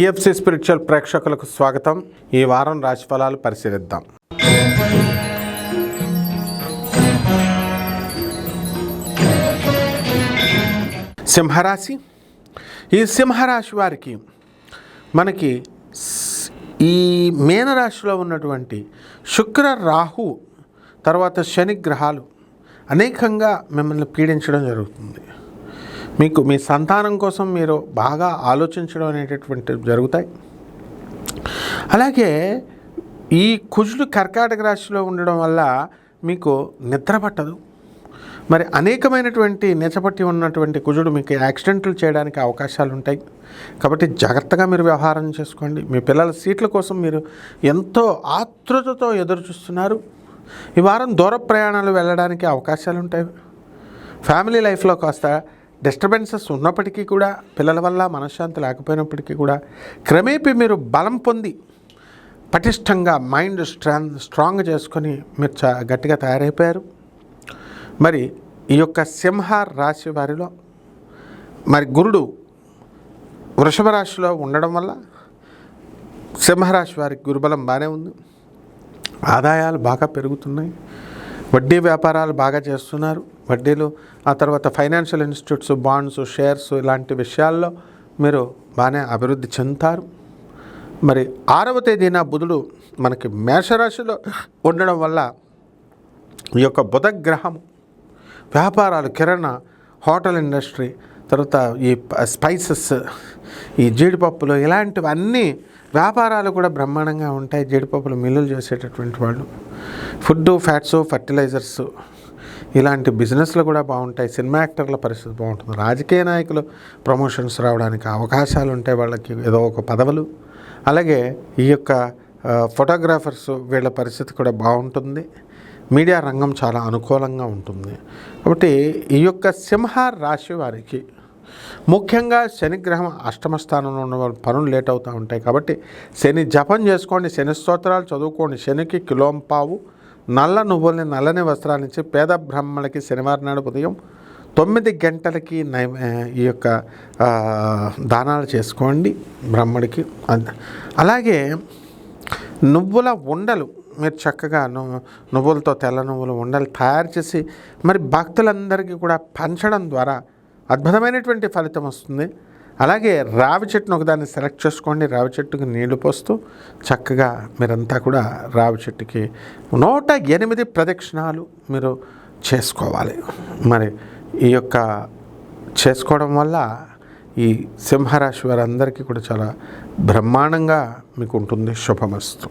DFC spiritual ప్రేక్షకులకు స్వాగతం. ఈ వారం రాశిఫలాలు పరిశీలిద్దాం. సింహరాశి. ఈ సింహరాశి వారికి మనకి ఈ మీనరాశిలో ఉన్నటువంటి శుక్ర రాహు తర్వాత శని గ్రహాలు అనేకంగా మిమ్మల్ని పీడించడం జరుగుతుంది. మీకు మీ సంతానం కోసం మీరు బాగా ఆలోచించడం అనేటటువంటివి జరుగుతాయి. అలాగే ఈ కుజుడు కర్కాటక రాశిలో ఉండడం వల్ల మీకు నిద్ర పట్టదు. మరి అనేకమైనటువంటి నిజపట్టి ఉన్నటువంటి కుజుడు మీకు యాక్సిడెంట్లు చేయడానికి అవకాశాలు ఉంటాయి. కాబట్టి జాగ్రత్తగా మీరు వ్యవహారం చేసుకోండి. మీ పిల్లల సీట్ల కోసం మీరు ఎంతో ఆతృతతో ఎదురు చూస్తున్నారు. ఈ వారం దూర ప్రయాణాలు వెళ్ళడానికి అవకాశాలు ఉంటాయి. ఫ్యామిలీ లైఫ్లో కాస్త డిస్టర్బెన్సెస్ ఉన్నప్పటికీ కూడా పిల్లల వల్ల మనశ్శాంతి లేకపోయినప్పటికీ కూడా క్రమేపీ మీరు బలం పొంది పటిష్టంగా మైండ్ స్ట్రాంగ్ స్ట్రాంగ్ చేసుకొని మీరు చా గట్టిగా తయారైపోయారు. మరి ఈ యొక్క సింహ రాశి వారిలో మరి గురుడు వృషభ రాశిలో ఉండడం వల్ల సింహరాశి వారికి గురుబలం బాగానే ఉంది. ఆదాయాలు బాగా పెరుగుతున్నాయి. వడ్డీ వ్యాపారాలు బాగా చేస్తున్నారు. వడ్డీలు ఆ తర్వాత ఫైనాన్షియల్ ఇన్స్టిట్యూట్స్ బాండ్స్ షేర్స్ ఇలాంటి విషయాల్లో మీరు బాగానే అభివృద్ధి చెందుతారు. మరి ఆరవ తేదీన బుధుడు మనకి మేషరాశిలో ఉండడం వల్ల ఈ యొక్క బుధ గ్రహం వ్యాపారాలు కిరణ హోటల్ ఇండస్ట్రీ తర్వాత ఈ స్పైసెస్ ఈ జీడిపప్పులు ఇలాంటివన్నీ వ్యాపారాలు కూడా బ్రహ్మాండంగా ఉంటాయి. జీడిపప్పులు మిల్లులు చేసేటటువంటి వాళ్ళు. ఫుడ్ ఫ్యాట్స్ ఫర్టిలైజర్స్ ఇలాంటి బిజినెస్లు కూడా బాగుంటాయి. సినిమా యాక్టర్ల పరిస్థితి బాగుంటుంది. రాజకీయ నాయకులు ప్రమోషన్స్ రావడానికి అవకాశాలు ఉంటాయి వాళ్ళకి ఏదో ఒక పదవులు. అలాగే ఈ యొక్క ఫోటోగ్రాఫర్స్ వీళ్ళ పరిస్థితి కూడా బాగుంటుంది. మీడియా రంగం చాలా అనుకూలంగా ఉంటుంది. కాబట్టి ఈ యొక్క సింహ రాశి వారికి ముఖ్యంగా శనిగ్రహం అష్టమ స్థానంలో ఉన్న పనులు లేట్ అవుతూ ఉంటాయి. కాబట్టి శని జపం చేసుకోండి శని స్తోత్రాలు చదువుకోండి. శనికి కిలోంపావు. నల్ల నువ్వుల్ని నల్లని వస్త్రాలు ఇచ్చి పేద బ్రాహ్మణులకి శనివారం నాడు ఉదయం తొమ్మిది గంటలకి నై ఈ యొక్క దానాలు చేసుకోండి బ్రహ్మడికి అలాగే నువ్వుల ఉండలు మీరు చక్కగా ను- నువ్వులతో తెల్ల నువ్వుల ఉండలు తయారు చేసి మరి భక్తులందరికీ కూడా పంచడం ద్వారా అద్భుతమైనటువంటి ఫలితం వస్తుంది. అలాగే రావి చెట్టును ఒకదాన్ని సెలెక్ట్ చేసుకోండి. రావి చెట్టుకి నీళ్ళు పోస్తూ చక్కగా మీరంతా కూడా రావి చెట్టుకి నూట ఎనిమిది ప్రదక్షిణాలు మీరు చేసుకోవాలి. మరి ఈ యొక్క చేసుకోవడం వల్ల ఈ సింహరాశి వారందరికీ కూడా చాలా బ్రహ్మాండంగా మీకు ఉంటుంది. శుభమస్తు.